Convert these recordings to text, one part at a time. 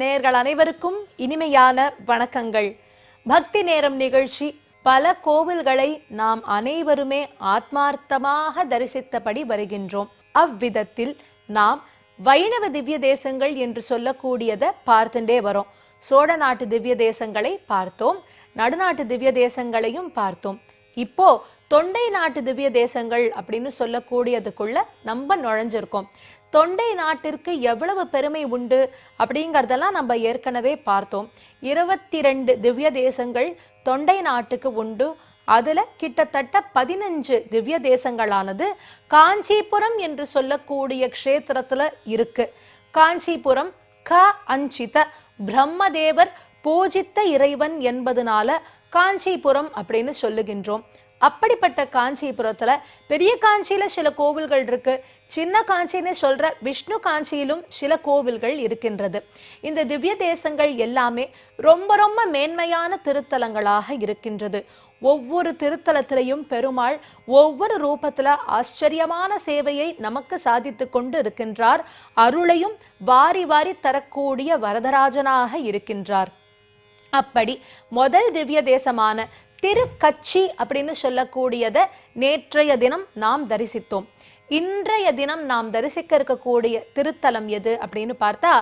நேயர்கள் அனைவருக்கும் இனிமையான வணக்கங்கள். பக்தி நேரம் நிகழ்ச்சி பல கோவில்களை நாம் அனைவருமே ஆத்மார்த்தமாக தரிசித்தபடி வருகின்றோம். அவ்விதத்தில் நாம் வைணவ திவ்ய தேசங்கள் என்று சொல்லக்கூடியதை பார்த்துட்டே வரோம். சோழ நாட்டு திவ்ய தேசங்களை பார்த்தோம். நடுநாட்டு திவ்ய தேசங்களையும் பார்த்தோம். இப்போ தொண்டை நாட்டு திவ்ய தேசங்கள் அப்படின்னு சொல்லக்கூடியதுக்குள்ள நம்ம நுழைஞ்சிருக்கோம். தொண்டை நாட்டிற்கு எவ்வளவு பெருமை உண்டு அப்படிங்கறதெல்லாம் நம்ம ஏற்கனவே பார்த்தோம். இருபத்தி ரெண்டு திவ்ய தேசங்கள் தொண்டை நாட்டுக்கு உண்டு. அதுல கிட்டத்தட்ட பதினஞ்சு திவ்ய தேசங்களானது காஞ்சிபுரம் என்று சொல்லக்கூடிய க்ஷேத்திரத்துல இருக்கு. காஞ்சிபுரம் க அஞ்சித பிரம்மதேவர் பூஜித்த இறைவன் என்பதனால காஞ்சிபுரம் அப்படின்னு சொல்லுகின்றோம். அப்படிப்பட்ட காஞ்சிபுரத்துல பெரிய காஞ்சியில சில கோவில்கள் இருக்கு. சின்ன காஞ்சின்னு சொல்ற விஷ்ணு காஞ்சியிலும் சில கோவில்கள் இருக்கின்றது. இந்த திவ்ய தேசங்கள் எல்லாமே ரொம்ப ரொம்ப மேன்மையான திருத்தலங்களாக இருக்கின்றது. ஒவ்வொரு திருத்தலத்திலையும் பெருமாள் ஒவ்வொரு ரூபத்துல ஆச்சரியமான சேவையை நமக்கு சாதித்து கொண்டு இருக்கின்றார். அருளையும் வாரி வாரி தரக்கூடிய வரதராஜனாக இருக்கின்றார். அப்படி முதல் திவ்ய தேசமான திருக்கச்சி அப்படின்னு சொல்லக்கூடியதை நேற்றைய தினம் நாம் தரிசித்தோம். இன்றைய தினம் நாம் தரிசிக்க இருக்கக்கூடிய திருத்தலம் எது அப்படின்னு பார்த்தா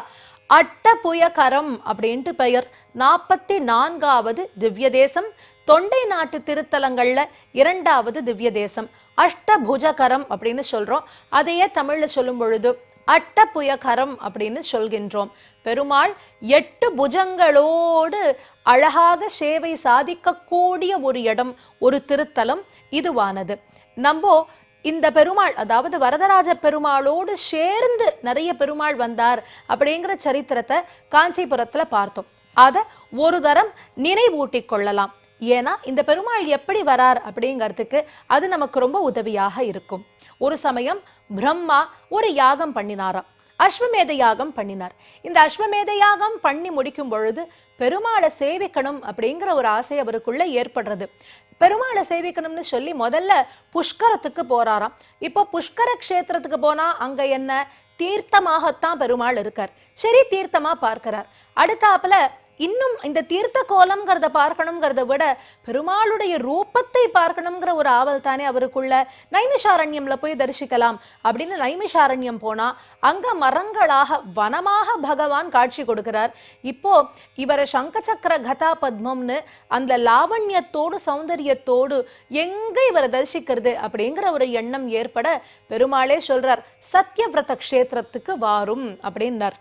அட்டபுயகரம் அப்படின்ட்டு பெயர். நாற்பத்தி நான்காவது திவ்ய தேசம் தொண்டை நாட்டு திருத்தலங்கள்ல இரண்டாவது திவ்ய தேசம் அஷ்டபுஜகரம் அப்படின்னு சொல்றோம். அதையே தமிழ்ல சொல்லும் பொழுது அட்டபுயகரம் அப்படின்னு சொல்கின்றோம். பெருமாள் எட்டு புஜங்களோடு அழகாக சேவை சாதிக்கக்கூடிய ஒரு இடம் ஒரு திருத்தலம் இதுவானது. நம்ம இந்த பெருமாள் அதாவது வரதராஜ பெருமாளோடு சேர்ந்து நிறைய பெருமாள் வந்தார் அப்படிங்கிற சரித்திரத்தை காஞ்சிபுரத்துல பார்த்தோம். அத ஒரு தரம் நினைவூட்டி கொள்ளலாம். ஏன்னா இந்த பெருமாள் எப்படி வரார் அப்படிங்கிறதுக்கு அது நமக்கு ரொம்ப உதவியாக இருக்கும். ஒரு சமயம் பிரம்மா ஒரு யாகம் பண்ணினாராம். அஸ்வமேத யாகம் பண்ணினார். இந்த அஸ்வமேத யாகம் பண்ணி முடிக்கும் பொழுது பெருமாளை சேவிக்கணும் அப்படிங்கிற ஒரு ஆசை அவருக்குள்ள ஏற்படுறது. பெருமாளை சேவிக்கணும்னு சொல்லி முதல்ல புஷ்கரத்துக்கு போறாராம். இப்போ புஷ்கர க்ஷேத்திரத்துக்கு போனா அங்க என்ன? தீர்த்தமாகத்தான் பெருமாள் இருக்கார். சரி தீர்த்தமா பார்க்கிறார். அடுத்தாப்புல இன்னும் இந்த தீர்த்த கோலம்ங்கிறத பார்க்கணுங்கிறத விட பெருமாளுடைய ரூபத்தை பார்க்கணுங்கிற ஒரு ஆவல் தானே அவருக்குள்ள. நைமிஷாரண்யம்ல போய் தரிசிக்கலாம். அப்படின்னு நைமிஷாரண்யம் போனா அங்க மரங்களாக வனமாக பகவான் காட்சி கொடுக்கிறார். இப்போ இவரை சங்கச்சக்கர கதா பத்மம்னு அந்த லாவண்யத்தோடு சௌந்தரியத்தோடு எங்க இவரை தரிசிக்கிறது அப்படிங்கிற ஒரு எண்ணம் ஏற்பட பெருமாளே சொல்றார் சத்யவிரத கஷேத்திரத்துக்கு வாரும் அப்படின்னார்.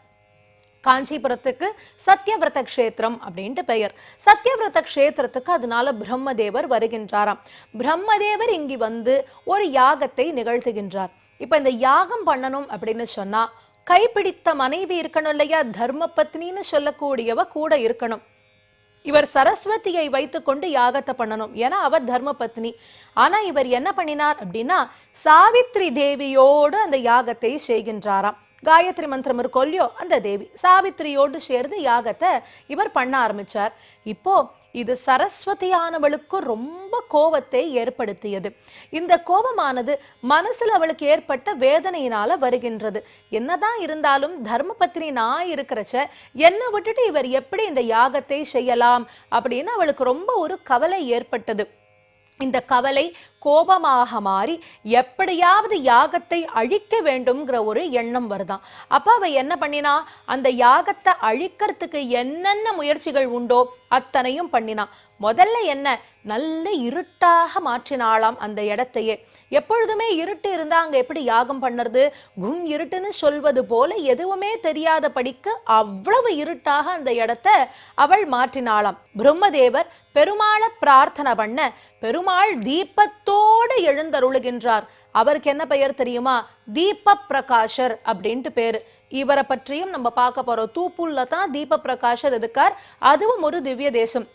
காஞ்சிபுரத்துக்கு சத்யவிரத க்ஷேத்திரம் அப்படின்ட்டு பெயர். சத்யவிரத க்ஷேத்திரத்துக்கு அதனால பிரம்மதேவர் வருகின்றாராம். பிரம்மதேவர் இங்கு வந்து ஒரு யாகத்தை நிகழ்த்துகின்றார். இப்போ இந்த யாகம் பண்ணணும் அப்படின்னு சொன்னா கைப்பிடித்த மனைவி இருக்கணும் இல்லையா? தர்ம பத்னின்னு சொல்லக்கூடியவ கூட இருக்கணும். இவர் சரஸ்வதியை வைத்துக்கொண்டு யாகத்தை பண்ணணும். ஏன்னா அவர் தர்ம பத்னி ஆனா இவர் என்ன பண்ணினார் அப்படின்னா சாவித்ரி தேவியோடு அந்த யாகத்தை செய்கின்றாராம். காயத்ரி மந்திரம் இருக்கோ இல்லையோ அந்த தேவி சாவித்திரியோடு சேர்ந்து யாகத்தை இவர் பண்ண ஆரம்பிச்சார். இப்போ இது சரஸ்வதியானவளுக்கு ரொம்ப கோபத்தை ஏற்படுத்தியது. இந்த கோபமானது மனசில் அவளுக்கு ஏற்பட்ட வேதனையினால வருகின்றது. என்னதான் இருந்தாலும் தர்மபத்னி நான் இருக்கிறச்ச என்னை விட்டுட்டு இவர் எப்படி இந்த யாகத்தை செய்யலாம்? அப்படின்னு அவளுக்கு ரொம்ப ஒரு கவலை ஏற்பட்டது. இந்த கவலை கோபமாக மாறி எப்படியாவது யாகத்தை அழிக்க வேண்டும்ங்கிற ஒரு எண்ணம் வருதான். அப்ப அவ என்ன பண்ணினா அந்த யாகத்தை அழிக்கிறதுக்கு என்னென்ன முயற்சிகள் உண்டோ அத்தனையும் பண்ணினா. முதல்ல என்ன? நல்ல இருட்டாக மாற்றினாளாம் அந்த இடத்தையே. எப்பொழுதுமே இருட்டு இருந்தா அங்க எப்படி யாகம் பண்ணுறது? கும் இருட்டுன்னு சொல்வது போல எதுவுமே தெரியாத படிக்கு அவ்வளவு இருட்டாக அந்த இடத்த அவள் மாற்றினாளாம். பிரம்மதேவர் பெருமாளை பிரார்த்தனை பண்ண பெருமாள் தீபத்தோடு எழுந்தருளுகின்றார். அவருக்கு என்ன பெயர் தெரியுமா? தீப பிரகாஷர் அப்படின்ட்டு பேரு. இவரை பற்றியும் நம்ம பார்க்க போறோம். தூப்புல்ல தான் தீப பிரகாஷர் இருக்கார். அதுவும் ஒரு திவ்ய தேசம்.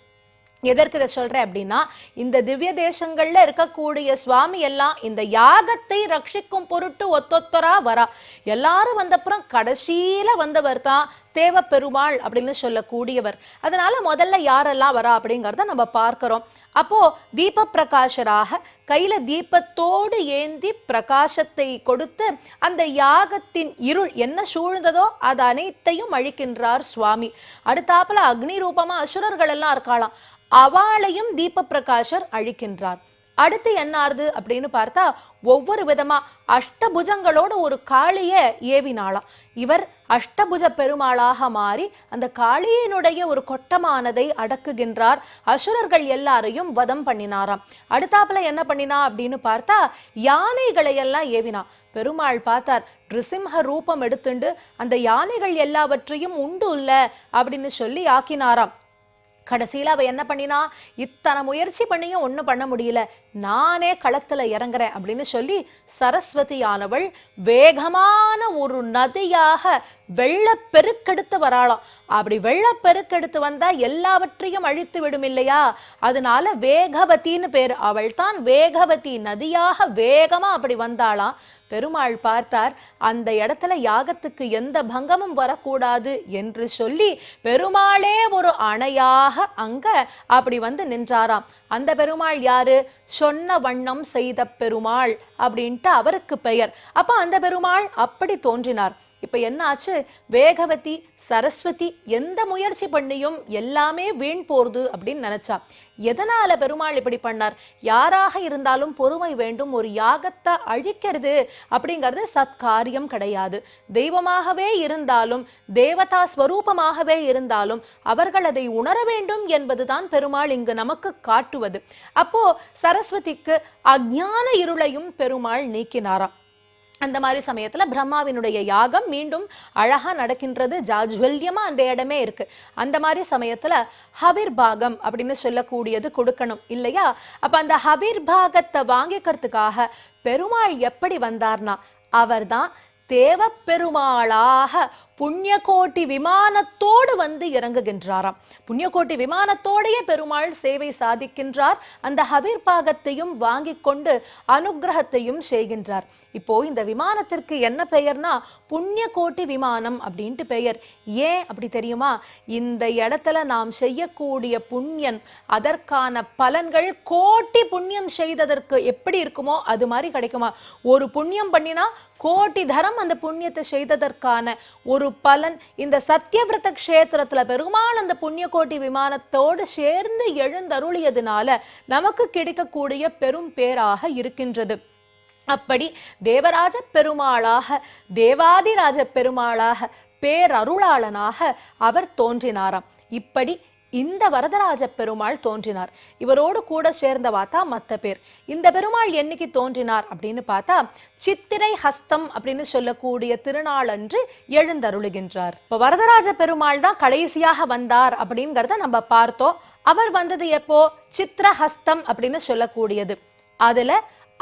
எதற்கு இதை சொல்கிறேன் அப்படின்னா இந்த திவ்ய தேசங்களில் இருக்கக்கூடிய சுவாமி எல்லாம் இந்த யாகத்தை ரட்சிக்கும் பொருட்டு ஒத்தொத்தரா வரா. எல்லாரும் வந்தப்புறம் கடைசியில வந்தவர் தான் தேவ பெருமாள் அப்படின்னு சொல்லக்கூடியவர். அதனால முதல்ல யாரெல்லாம் வரா அப்படிங்கிறத நம்ம பார்க்குறோம். அப்போ தீப பிரகாஷராக கையில தீபத்தோடு ஏந்தி பிரகாசத்தை கொடுத்து அந்த யாகத்தின் இருள் என்ன சூழ்ந்ததோ அது அனைத்தையும் அழிக்கின்றார் சுவாமி. அடுத்தாப்புல அக்னி ரூபமா அசுரர்கள் எல்லாம் இருக்காளாம். அவளையும் தீப பிரகாஷர் அழிக்கின்றார். அடுத்து என்னாருது அப்படின்னு பார்த்தா ஒவ்வொரு விதமா அஷ்டபுஜங்களோட ஒரு காளிய ஏவினாளாம். இவர் அஷ்டபுஜ பெருமாளாக மாறி அந்த காளியினுடைய ஒரு கொட்டமானதை அடக்குகின்றார். அசுரர்கள் எல்லாரையும் வதம் பண்ணினாராம். அடுத்தாப்புல என்ன பண்ணினா அப்படின்னு பார்த்தா யானைகளை எல்லாம் ஏவினா. பெருமாள் பார்த்தார் நிருசிம்ஹ ரூபம் எடுத்துண்டு அந்த யானைகள் எல்லாவற்றையும் உண்டு இல்லை அப்படின்னு சொல்லி ஆக்கினாராம். கடைசியில அவள் என்ன பண்ணினா இத்தனை முயற்சி பண்ணியும் ஒன்றும் பண்ண முடியல. நானே களத்துல இறங்குறேன் அப்படின்னு சொல்லி சரஸ்வதியானவள் வேகமான ஒரு நதியாக வெள்ளப்பெருக்கெடுத்து வராளாம். அப்படி வெள்ளப்பெருக்கெடுத்து வந்தா எல்லாவற்றையும் அழித்து விடும் இல்லையா? அதனால வேகவதின்னு பேர். அவள் தான் வேகவதி நதியாக வேகமா அப்படி வந்தாளாம். பெருமாள் பார்த்தார் அந்த இடத்துல யாகத்துக்கு எந்த பங்கமும் வரக்கூடாது என்று சொல்லி பெருமாளே ஒரு அணையாக அங்க அப்படி வந்து நின்றாராம். அந்த பெருமாள் யாரு? சொன்ன வண்ணம் செய்த பெருமாள் அப்படின்ட்டு அவருக்கு பெயர். அப்ப அந்த பெருமாள் அப்படி தோன்றினார். இப்ப என்ன ஆச்சு வேகவதி சரஸ்வதி எந்த முயற்சி பண்ணியும் எல்லாமே வீண் போறது அப்படின்னு நினைச்சா எதனால பெருமாள் இப்படி பண்ணார்? யாராக இருந்தாலும் பொறுமை வேண்டும் ஒரு யாகத்தை அழிக்கிறது அப்படிங்கிறது சத்காரியம் கிடையாது. தெய்வமாகவே இருந்தாலும் தேவதா ஸ்வரூபமாகவே இருந்தாலும் அவர்கள் அதை உணர வேண்டும் என்பதுதான் பெருமாள் இங்கு நமக்கு காட்டுவது. அப்போ சரஸ்வதிக்கு அஜ்ஞான இருளையும் பெருமாள் நீக்கினாராம். அந்த மாதிரி சமயத்துல பிரம்மாவினுடைய யாகம் மீண்டும் அழகா நடக்கின்றது ஜாஜ்வல்யமாக அந்த இடமே இருக்கு. அந்த மாதிரி சமயத்துல ஹவிர் பாகம் அப்படின்னு சொல்லக்கூடியது கொடுக்கணும் இல்லையா? அப்ப அந்த ஹவிர் பாகத்தை வாங்கிக்கிறதுக்காக பெருமாள் எப்படி வந்தார்னா அவர்தான் தேவப்பெருமாளாக புண்ணியகோட்டி விமானத்தோடு வந்து இறங்குகின்றாராம். புண்ணியகோட்டி விமானத்தோடையே பெருமாள் சேவை சாதிக்கின்றார். அந்த ஹபீர் பாகத்தையும் வாங்கி கொண்டு அனுகிரகத்தையும் செய்கின்றார். இப்போ இந்த விமானத்திற்கு என்ன பெயர்னா புண்ணியகோட்டி விமானம் அப்படின்ட்டு பெயர். ஏன் அப்படி தெரியுமா? இந்த இடத்துல நாம் செய்யக்கூடிய புண்ணியன் அதற்கான பலன்கள் கோட்டி புண்ணியம் செய்ததற்கு எப்படி இருக்குமோ அது மாதிரி கிடைக்குமா? ஒரு புண்ணியம் பண்ணினா கோட்டி தரம் அந்த புண்ணியத்தை செய்ததற்கான ஒரு பலன். இந்த சத்தியவிரத க்ஷேத்திரத்துல பெருமாள் அந்த புண்ணிய கோட்டி விமானத்தோடு சேர்ந்து எழுந்தருளியதுனால நமக்கு கிடைக்கக்கூடிய பெரும் பேராக இருக்கின்றது. அப்படி தேவராஜ பெருமாளாக தேவாதிராஜ பெருமாளாக பேரருளாளனாக அவர் தோன்றினாராம். இப்படி இந்த வரதராஜ பெருமாள் தோன்றினார். இவரோடு கூட சேர்ந்தவா தான் மத்த பேர். இந்த பெருமாள் என்னைக்கு தோன்றினார் அப்படின்னு பார்த்தா சித்திரை ஹஸ்தம் அப்படின்னு சொல்லக்கூடிய திருநாள் அன்று எழுந்தருளுகின்றார். இப்போ வரதராஜ பெருமாள் தான் கடைசியாக வந்தார் அப்படிங்கிறத நம்ம பார்த்தோம். அவர் வந்தது எப்போ? சித்திரஹஸ்தம் அப்படின்னு சொல்லக்கூடியது. அதுல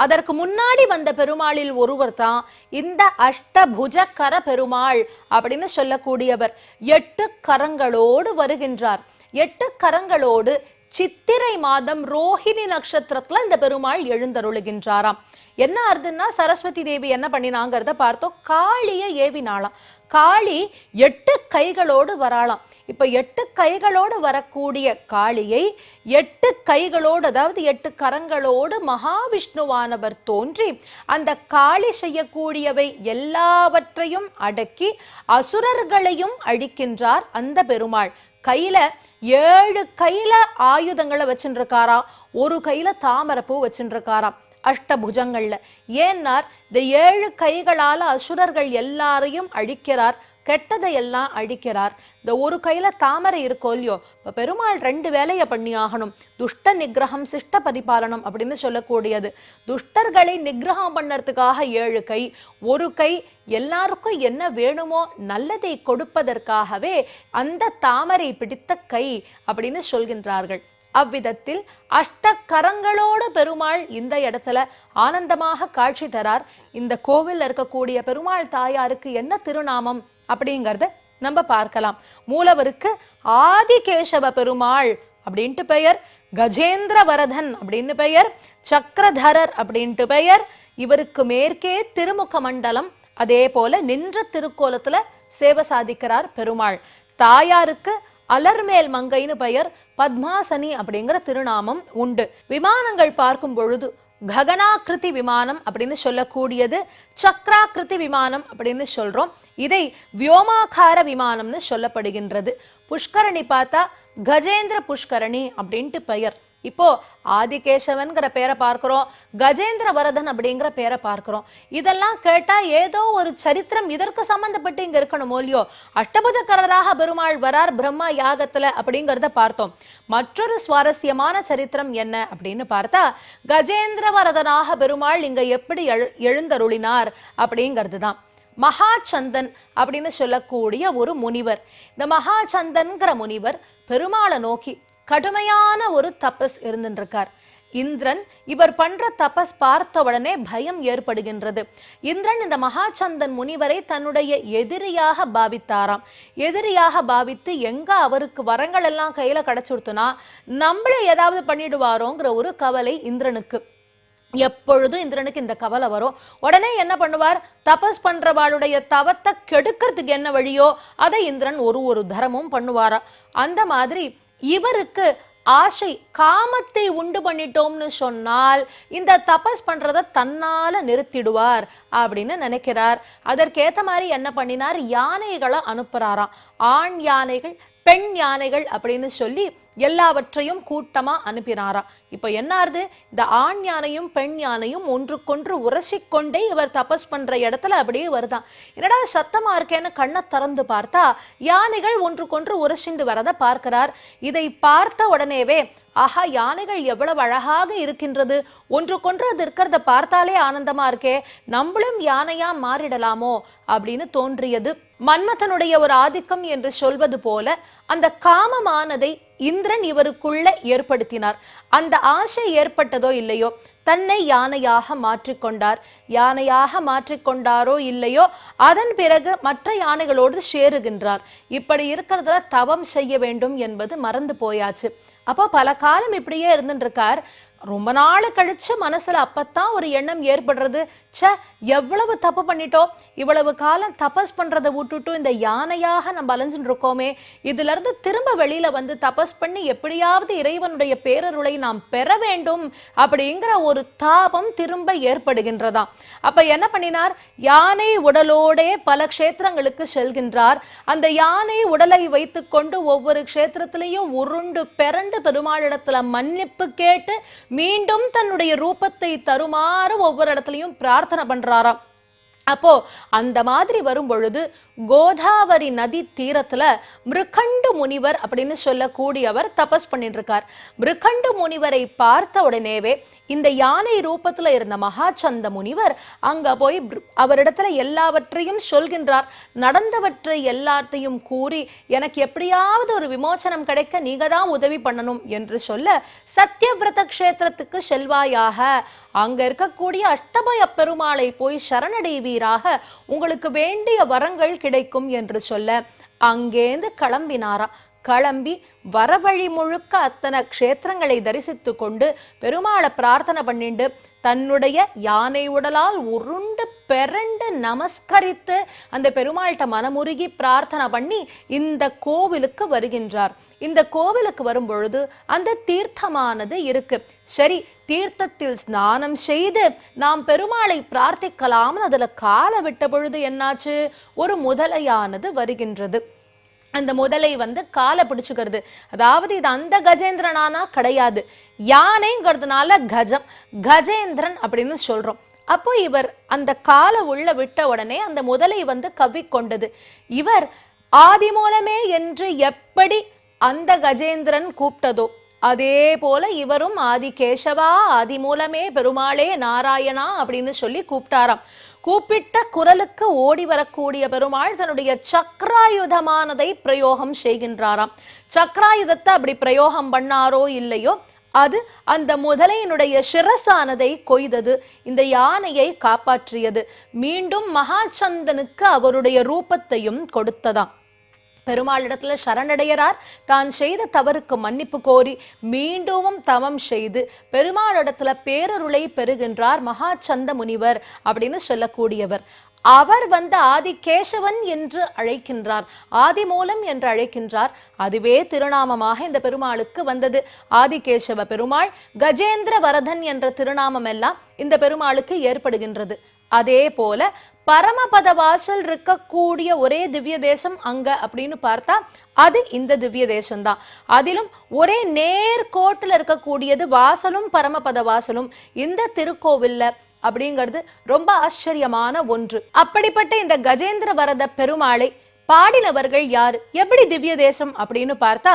அதற்கு முன்னாடி வந்த பெருமாளில் ஒருவர் தான் இந்த அஷ்டபுஜக்கர பெருமாள் அப்படின்னு சொல்லக்கூடியவர். எட்டு கரங்களோடு வருகின்றார். எட்டு கரங்களோடு சித்திரை மாதம் ரோஹிணி நட்சத்திரத்துல இந்த பெருமாள் எழுந்தருளுகின்றாராம். என்ன அர்த்தம்னா சரஸ்வதி தேவி என்ன பண்ணினாங்கிறத பார்த்தோம். காளியை ஏவினாளாம். காளி எட்டு கைகளோடு வராளாம். இப்ப எட்டு கைகளோடு வரக்கூடிய காளியை எட்டு கைகளோடு அதாவது எட்டு கரங்களோடு மகாவிஷ்ணுவானவர் தோன்றி அந்த காளி செய்யக்கூடியவை எல்லாவற்றையும் அடக்கி அசுரர்களையும் அழிக்கின்றார் அந்த பெருமாள். கையில ஏழு கையில ஆயுதங்களை வச்சுருக்காராம் ஒரு கையில தாமரப்பூ வச்சுருக்காராம் அஷ்டபுஜங்கள்ல. ஏன்னார் இந்த ஏழு கைகளால அசுரர்கள் எல்லாரையும் அழிக்கிறார் கெட்டதை எல்லாம் அழிக்கிறார். இந்த ஒரு கையில தாமரை இருக்கோ இல்லையோ இப்ப பெருமாள் ரெண்டு வேலையை பண்ணி ஆகணும். துஷ்ட நிகிரகம் சிஷ்ட பரிபாலனம் அப்படின்னு சொல்லக்கூடியது. துஷ்டர்களை நிகிரகம் பண்ணறதுக்காக ஏழு கை. ஒரு கை எல்லாருக்கும் என்ன வேணுமோ நல்லதை கொடுப்பதற்காகவே அந்த தாமரை பிடித்த கை அப்படின்னு சொல்கின்றார்கள். அவ்விதத்தில் அஷ்ட கரங்களோடு பெருமாள் இந்த இடத்துல ஆனந்தமாக காட்சி தரார். இந்த கோவில்ல இருக்கக்கூடிய பெருமாள் தாயாருக்கு என்ன திருநாமம் அப்படிங்கிறத நம்ம பார்க்கலாம். மூலவருக்கு ஆதிகேசவ பெருமாள் அப்படின்ட்டு பெயர் கஜேந்திர வரதன் அப்படின்னு பெயர் சக்கரதரர் அப்படின்ட்டு பெயர் இவருக்கு மேற்கே திருமுக மண்டலம் அதே போல நின்ற திருக்கோலத்துல சேவை சாதிக்கிறார் பெருமாள். தாயாருக்கு அலர்மேல் மங்கைன்னு பெயர் பத்மாசனி அப்படிங்கிற திருநாமம் உண்டு. விமானங்கள் பார்க்கும் பொழுது ககனாக்கிருதி விமானம் அப்படின்னு சொல்லக்கூடியது சக்ராக்கிருதி விமானம் அப்படின்னு சொல்றோம். இதை வியோமாகார விமானம்னு சொல்லப்படுகின்றது. புஷ்கரணி பார்த்தா கஜேந்திர புஷ்கரணி அப்படின்ட்டு பெயர். இப்போ ஆதிகேசவன்கிற பேரை பார்க்கிறோம் கஜேந்திர வரதன் அப்படிங்கிற பேரை பார்க்கிறோம். இதெல்லாம் கேட்டா ஏதோ ஒரு சரித்திரம் இதற்கு சம்பந்தப்பட்டு இங்க இருக்கணும் இல்லையோ? அஷ்டபுஜக்கரராக பெருமாள் வரார் பிரம்மா யாகத்துல அப்படிங்கிறத பார்த்தோம். மற்றொரு சுவாரஸ்யமான சரித்திரம் என்ன அப்படின்னு பார்த்தா கஜேந்திர வரதனாக பெருமாள் இங்க எப்படி எழு எழுந்தருளினார் அப்படிங்கிறது தான் மகாச்சந்தன் அப்படின்னு சொல்லக்கூடிய ஒரு முனிவர். இந்த மகாச்சந்தன்கிற முனிவர் பெருமாளை நோக்கி கடுமையான ஒரு தபஸ் இருந்துருக்கார் இந்திரன் இவர் பண்ற தபஸ் பார்த்த உடனே பயம் ஏற்படுகின்றது. இந்திரன் இந்த மகாச்சந்தன் முனிவரை தன்னுடைய எதிரியாக பாவித்தாராம். எதிரியாக பாவித்து எங்க அவருக்கு வரங்கள் எல்லாம் கையில கிடைச்சுடுத்துனா நம்மளே ஏதாவது பண்ணிடுவாரோங்கிற ஒரு கவலை இந்திரனுக்கு. எப்பொழுதும் இந்திரனுக்கு இந்த கவலை வரும். உடனே என்ன பண்ணுவார்? தபஸ் பண்றவாளுடைய தவத்தை கெடுக்கிறதுக்கு என்ன வழியோ அதை இந்திரன் ஒரு ஒரு தரமும் பண்ணுவாரா அந்த மாதிரி இவருக்கு ஆசை காமத்தை உண்டு பண்ணிட்டோம்னு சொன்னால் இந்த தபஸ் பண்றத தன்னால நிறுத்திடுவார் அப்படின்னு நினைக்கிறார். அதற்கேத்த மாதிரி என்ன பண்ணினார்? யானைகளை அனுப்புறாராம். ஆண் யானைகள் பெண் யானைகள் அப்படின்னு சொல்லி எல்லாவற்றையும் கூட்டமாக அனுப்பினாராம் இப்போ என்ன இந்த ஆண் யானையும் பெண் யானையும் ஒன்றுக்கொன்று உரசிக்கொண்டே இவர் தபஸ் பண்ணுற இடத்துல அப்படியே வருதான். என்னடா சத்தமாக இருக்கேன்னு கண்ணை திறந்து பார்த்தா யானைகள் ஒன்றுக்கொன்று உரசிண்டு வரதை பார்க்கிறார். இதை பார்த்த உடனேவே ஆஹா யானைகள் எவ்வளவு அழகாக இருக்கின்றது. ஒன்றுக்கொன்று அது இருக்கிறத பார்த்தாலே ஆனந்தமா இருக்கே. நம்மளும் யானையா மாறிடலாமோ அப்படின்னு தோன்றியது மன்மதனுடைய ஒரு ஆதிக்கம் என்று சொல்வது போல அந்த காமமானதை இந்திரன் இவருக்குள்ள ஏற்படுத்தினார். அந்த ஆசை ஏற்பட்டதோ இல்லையோ தன்னை யானையாக மாற்றிக்கொண்டார். யானையாக மாற்றிக்கொண்டாரோ இல்லையோ அதன் பிறகு மற்ற யானைகளோடு சேருகின்றார். இப்படி இருக்கிறதுல தவம் செய்ய வேண்டும் என்பது மறந்து போயாச்சு. அப்போ பல காலம் இப்படியே இருந்துட்டு இருக்கார். ரொம்ப நாள் கழிச்சு மனசுல அப்பத்தான் ஒரு எண்ணம் ஏற்படுறது. ச்சே எவ்வளவு தப்பு பண்ணிட்டோம்? இவ்வளவு காலம் தபஸ் பண்றதை விட்டுட்டு இந்த யானையாக நம்ம அலைஞ்சுட்டு இருக்கோமே இதுல இருந்து திரும்ப வெளியில வந்து தபஸ் பண்ணி எப்படியாவது இறைவனுடைய பேரருளை நாம் பெற வேண்டும் அப்படிங்கிற ஒரு தாபம் திரும்ப ஏற்படுகின்றதாம். அப்ப என்ன பண்ணினார்? யானை உடலோடே பல க்ஷேத்திரங்களுக்கு செல்கின்றார். அந்த யானை உடலை வைத்துக்கொண்டு ஒவ்வொரு க்ஷேத்திரத்திலையும் உருண்டு பெரண்டு பெருமாளிடத்துல மன்னிப்பு கேட்டு மீண்டும் தன்னுடைய ரூபத்தை தருமாறு ஒவ்வொரு இடத்துலையும் பிரார்த்தனை பண்றாராம். அப்போ அந்த மாதிரி வரும் பொழுது கோதாவரி நதி தீரத்துல மிருகண்டு முனிவர் அப்படின்னு சொல்லக்கூடியவர் தபஸ் பண்ணிட்டு இருக்கார். மிருகண்டு முனிவரை பார்த்த உடனேவே இந்த யானை ரூபத்துல இருந்த மகாச்சந்த முனிவர் அங்க போய் அவரிடத்துல எல்லாவற்றையும் சொல்கின்றார். நடந்தவற்றை எல்லாத்தையும் கூறி எனக்கு எப்படியாவது ஒரு விமோசனம் கிடைக்க நீங்க தான் உதவி பண்ணணும் என்று சொல்ல சத்தியவிரத க்ஷேத்திரத்துக்கு செல்வாயாக. அங்க இருக்கக்கூடிய அஷ்டபய பெருமாளை போய் சரணடைவீராக. உங்களுக்கு வேண்டிய வரங்கள் கிடைக்கும் என்று சொல்ல அங்கேந்து கிளம்பினாரா கிளம்பி வரவழி முழுக்க அத்தனை க்ஷேத்திரங்களை தரிசித்து கொண்டு பெருமாளை பிரார்த்தனை பண்ணிண்டு தன்னுடைய யானை உடலால் உருண்டு பெரண்டு நமஸ்கரித்து அந்த பெருமாள்கிட்ட மனமுருகி பிரார்த்தனை பண்ணி இந்த கோவிலுக்கு வருகின்றார். இந்த கோவிலுக்கு வரும்பொழுது அந்த தீர்த்தமானது இருக்கு. சரி தீர்த்தத்தில் ஸ்நானம் செய்து நாம் பெருமாளை பிரார்த்திக்கலாம்னு அதில் காலை விட்ட பொழுது என்னாச்சு? ஒரு முதலையானது வருகின்றது. அந்த முதலை வந்து காலை பிடிச்சுக்கிறது. அதாவது இது அந்த கஜேந்திரனானா கிடையாது. யானைங்கிறதுனால கஜம் கஜேந்திரன் அப்படின்னு சொல்றோம். அப்போ இவர் அந்த காலை உள்ள விட்ட உடனே அந்த முதலை வந்து கவ்விக்கொண்டது. இவர் ஆதி மூலமே என்று எப்படி அந்த கஜேந்திரன் கூப்பிட்டதோ அதே போல இவரும் ஆதி கேசவா ஆதி மூலமே பெருமாளே நாராயணா அப்படின்னு சொல்லி கூப்பிட்டாராம். கூப்பிட்ட குரலுக்கு ஓடி வரக்கூடிய பெருமாள் தன்னுடைய சக்ராயுதமானதை பிரயோகம் செய்கின்றாராம். சக்ராயுதத்தை அப்படி பிரயோகம் பண்ணாரோ இல்லையோ அது அந்த முதலையினுடைய சிரசானதை கொய்தது இந்த யானையை காப்பாற்றியது. மீண்டும் மகாச்சந்தனுக்கு அவருடைய ரூபத்தையும் கொடுத்ததாம். பெருமாளிடத்துல சரணடைகிறார். தான் செய்த தவறுக்கு மன்னிப்பு கோரி மீண்டும் தவம் செய்து பெருமாளிடத்துல பேரருளை பெறுகின்றார் மகாச்சந்த முனிவர் அப்படின்னு சொல்லக்கூடியவர். அவர் வந்து ஆதிகேசவன் என்று அழைக்கின்றார். ஆதிமூலம் என்று அழைக்கின்றார். அதுவே திருநாமமாக இந்த பெருமாளுக்கு வந்தது. ஆதிகேசவ பெருமாள் கஜேந்திர வரதன் என்ற திருநாமம் எல்லாம் இந்த பெருமாளுக்கு ஏற்படுகின்றது. அதே போல பரமபத வாசல் இருக்கக்கூடிய ஒரே திவ்ய தேசம் அங்க அப்படின்னு பார்த்தா அது இந்த திவ்ய தேசம்தான் அதிலும் ஒரே நேர்கோட்டில் இருக்கக்கூடியது வாசலும் பரமபத வாசலும் இந்த திருக்கோவில்ல அப்படிங்கிறது ரொம்ப ஆச்சரியமான ஒன்று. அப்படிப்பட்ட இந்த கஜேந்திர வரத பெருமாளை பாடினவர்கள் யார்? எப்படி திவ்ய தேசம் அப்படின்னு பார்த்தா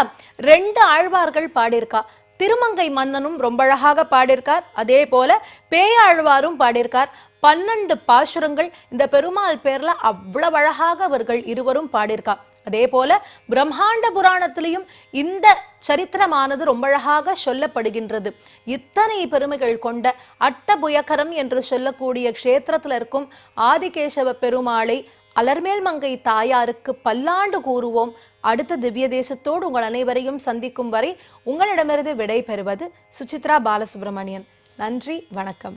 ரெண்டு ஆழ்வார்கள் பாடியிருக்கா. திருமங்கை மன்னனும் ரொம்ப அழகாக பாடியிருக்கார். அதே போல பேயாழ்வாரும் பாடியிருக்கார். பன்னெண்டு பாசுரங்கள் இந்த பெருமாள் பேர்ல அவ்வளவு அழகாக அவர்கள் இருவரும் பாடியிருக்கா. அதே போல பிரம்மாண்ட புராணத்திலையும் இந்த சரித்திரமானது ரொம்ப அழகாக சொல்லப்படுகின்றது. இத்தனை பெருமைகள் கொண்ட அட்டபுயகரம் என்று சொல்லக்கூடிய க்ஷேத்திரத்துல இருக்கும் ஆதிகேசவ பெருமாளை அலர்மேல் மங்கை தாயாருக்கு பல்லாண்டு கூறுவோம். அடுத்த திவ்ய தேசத்தோடு உங்கள் அனைவரையும் சந்திக்கும் வரை உங்களிடமிருந்து விடை பெறுவது சுசித்ரா பாலசுப்ரமணியன். நன்றி வணக்கம்.